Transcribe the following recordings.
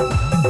મારા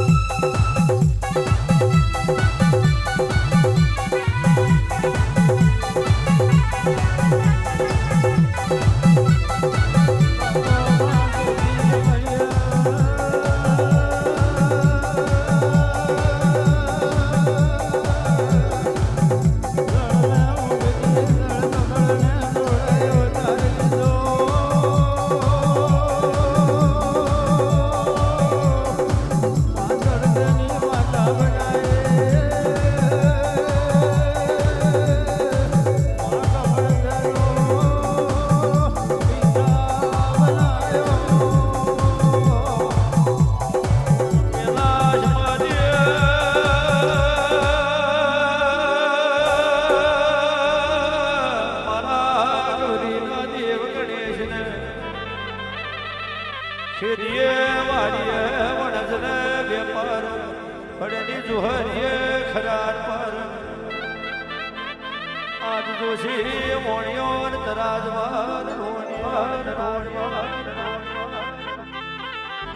આજ જોશી મોણિયો તરાજવાન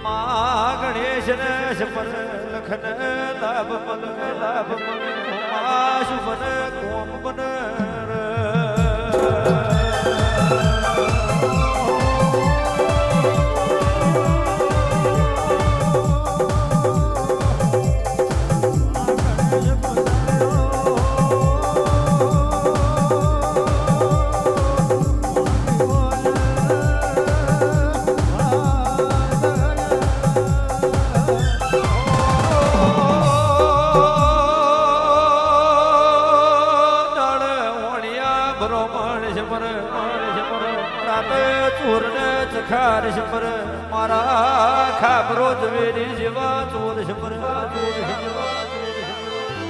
મા ગણેશ ને શપર લખન લાભ મલ લાભ મલ શુભન કોમ બન મારા મેરી જેવા ચોર પર ચોર.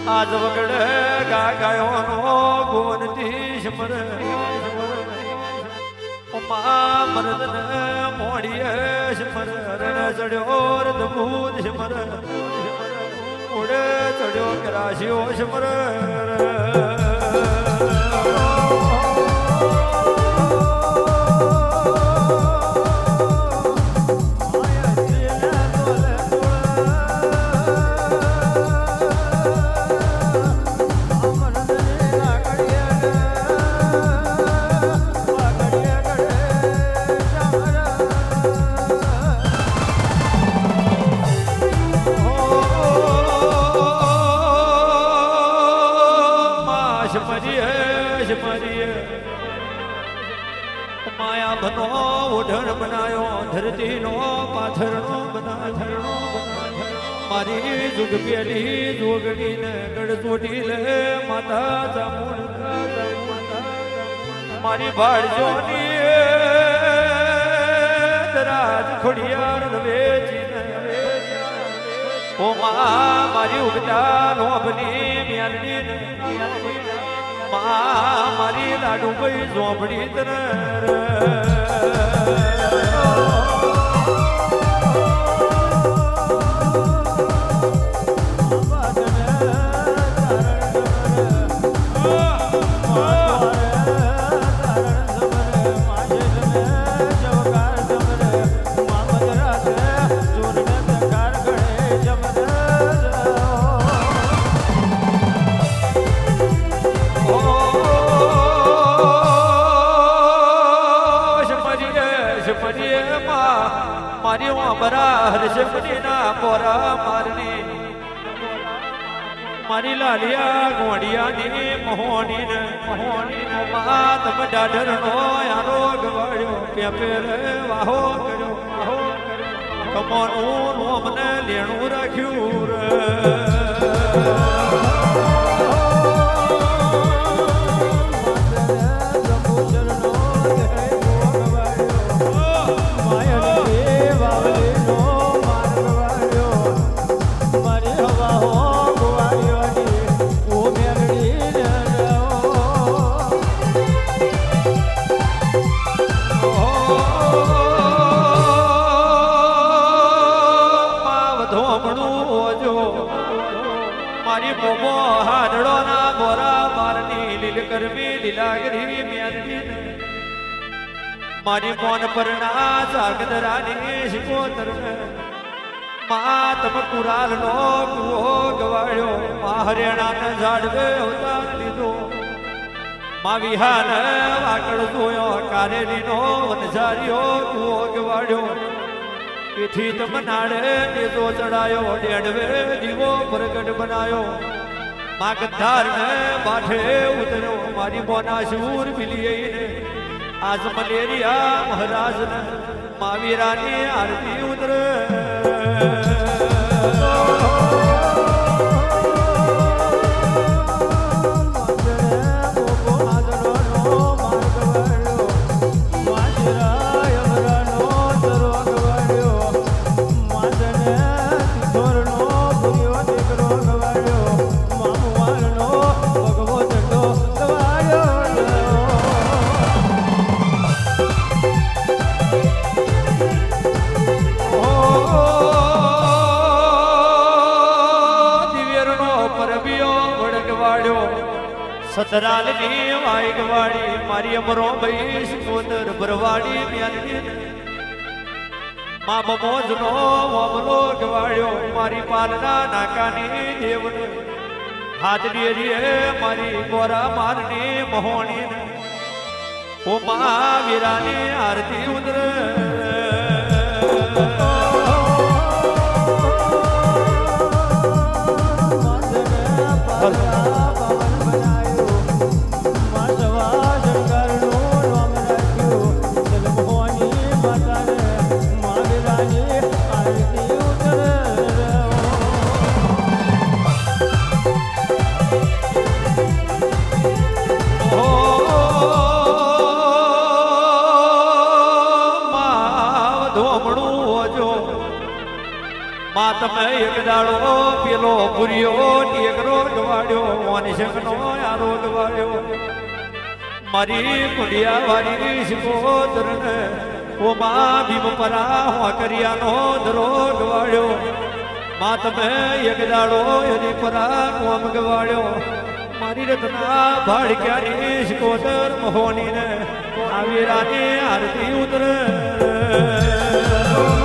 આજ વગડે ગા ગાયોનો ગોનતી દીશ પર ઉમા મરદને મોડીએ શમર રણ ચડ્યો રદભૂત છે શમર ઉડે ચડ્યો કરાશિયો છે મારી જુગ પેલી જોગડી ને ગઢ ચોટી લે માતા ચામુંડ મારી ભાડજોની રાજ ખોડિયાર વેચીને ઓ માં, મારી ઉગતા નોબની મ્યાલની ને માં, મારી લાડુ ભાઈ ઝોંપડી તર મારી લાલિયા ગોડિયાની મહોની ને મહોની નો માત બડાઢર નો યારો ગવાડ્યો પેપેર વાહો કર્યો વાહો કર્યો, કમોનું નો મને લેણું રાખ્યું રે. લીલાગરી મ્યાનની મારી મોન પરણા જાગદરાની શિકોતર માતમ કુરાલ નો કુવો ગવાયો મા હરિયાણા ઝાડવે અવતાર લીધો મા વિહાન વાકડ જોયો કારેલી નો વનઝારીઓ કુવો ગવાડ્યો એથી તમનાડે દીધો ચડાયો ડેડવે દીવો પ્રગટ બનાયો. મા ગદ્ધાર ને માઠે ઉતરો મારી બોના શૂર મિલી આજ મલેરિયા મહારાજ ને માવીરાની આરતી ઉતરે. સતરાલની વાળી, મારી અમરો ભાઈ સુંદર ભરવાડી મ્યાલની મા બમોજનો વમલો ગવાડ્યો મારી પાલના નાકાની દેવન. હાથ ડેરીએ મારી ગોરા મારની મહોણી. ઓ મહાવીરાની આરતી ઉતરે માં તમે એક દાડો પેલો પુરિયો ટેકરો ગવાડ્યો મોનિશકનો આરો ગવાડ્યો મારી કુડિયા વાળી શિકોદર ને ઓ માં ભીમ પરા હોકરિયાનો ધરો ગવાડ્યો માં તમે એક દાડો એની પરા કોમ ગવાડ્યો મારી રત્ના ભાડક્યાની શિકોદર મહોની ને આવી રાતે આરતી ઉતરે. love.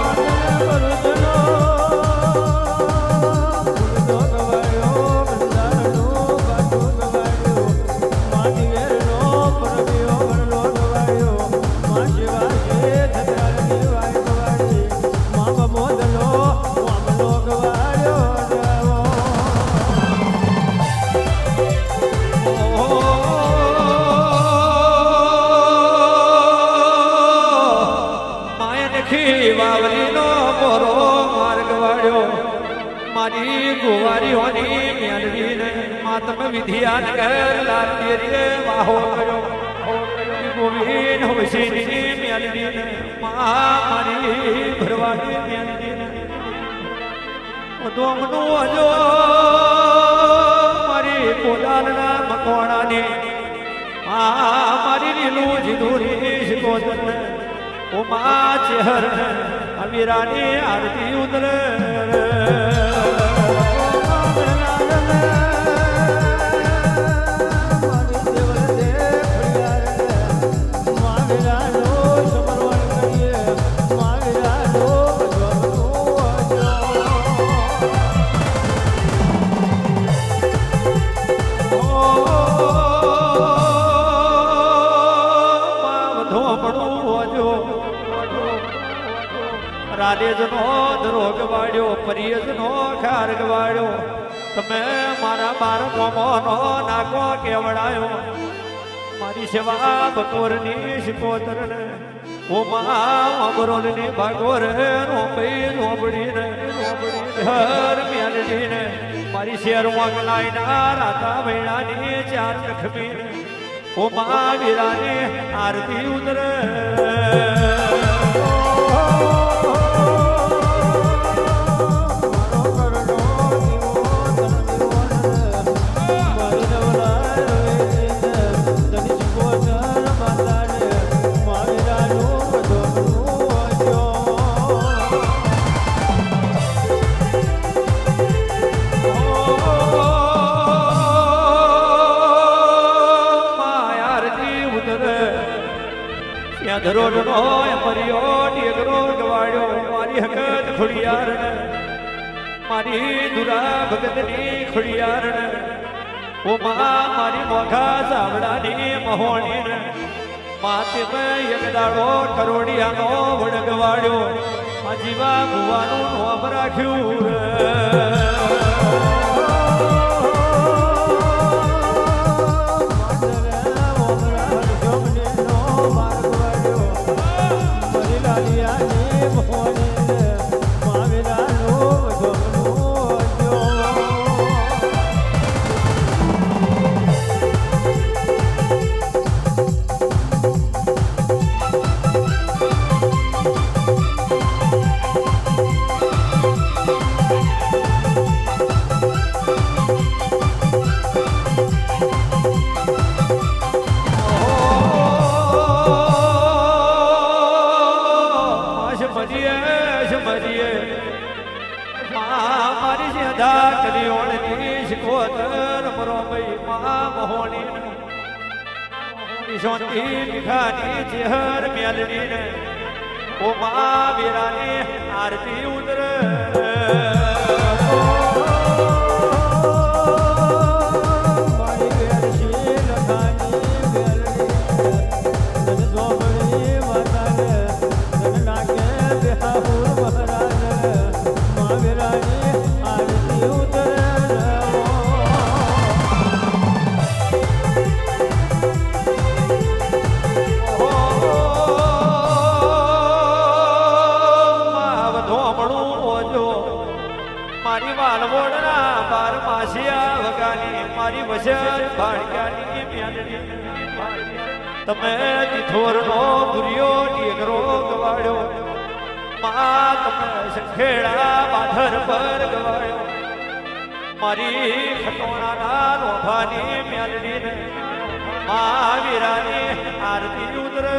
મારી ગોવારીઓની મેલવીને માતમ વિધિયાન કર લાતી રે, વાહો કર્યો ગોવિંદ હોશીની મેલવીને મા મારી ભરવાની મેલવીને દોમનું અજો, મારી પોદારના મકોણાની આ મારી લીલું જીધુરી શિકોતર ઓ મા ચેહર અમીરાની આરતી ઉતરે. મારી સેવા બકોરની શિકોતરને ઓ મા અમરોલની ભાગોર રોપઈ રોબડીને હર મ્યાલડીને મારી શેર વાંગલાઈના રાતા વૈણાની ચાર લખમીને ઓ મા વીરાની આરતી ઉતરે. મારી દુરા ભગતની ખુડિયારણ ઓ માં, મારી મોઘા સાવડાની મહોણી માતે એક દાડો કરોડિયાનો વડગવાડ્યો આ જીવા ભુવાનું નોમ રાખ્યું શાંતિ ભીખાની ચેહર મેલની ને ઓ મા વીરાની આરતી ઉતર. માસિયા વગાની મારી વસર ભાડ્યાની મેલડી તમે તિથોરનો ભૂરિયો ડીગરો ગવાડ્યો. મા તમે સંખેડા પાથર પર ગવાડ્યો. મારી ખટોણાના લોભાની મેલડીને મા વીરાની આરતી ઉતરે.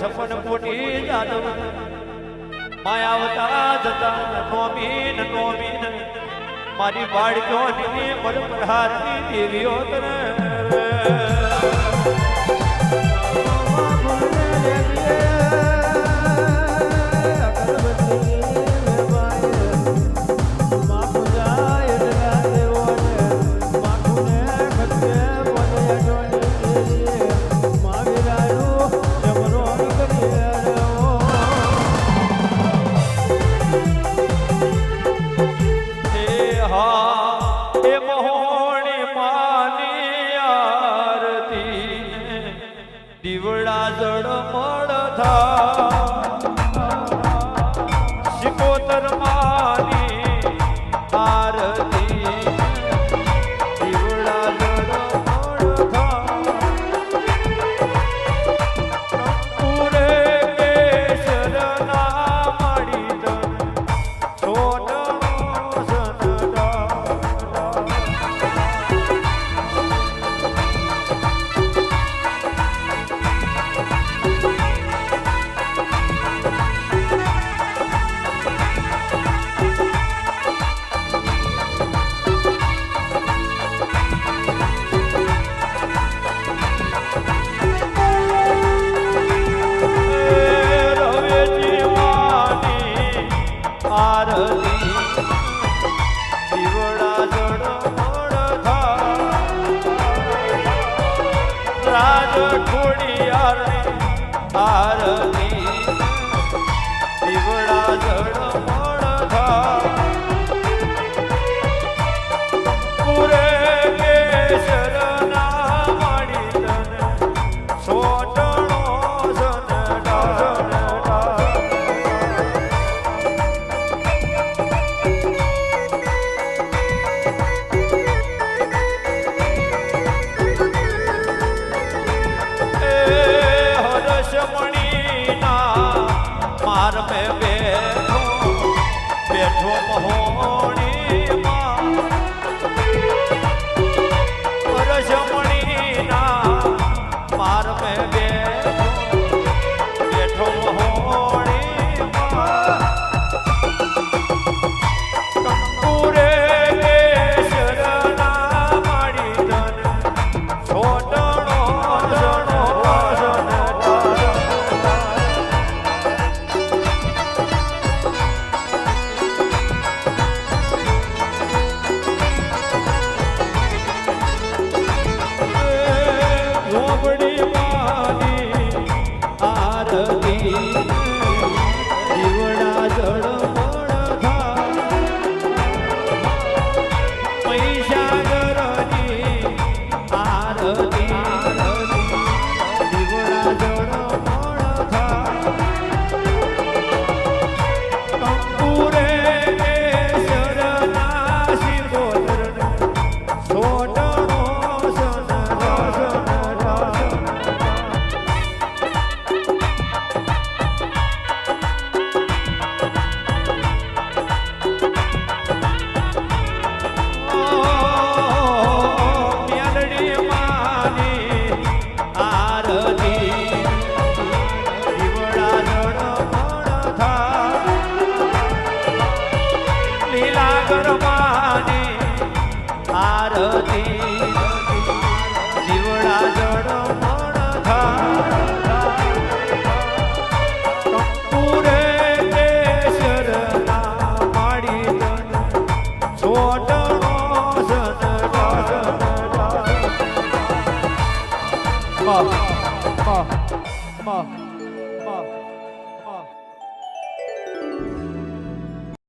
સપન કોટી જાદવ. માયાવતા જતા નોમીન નોમીન. મારી બાળક્યો ની મન પ્રહારની દેવીઓ તને રાજ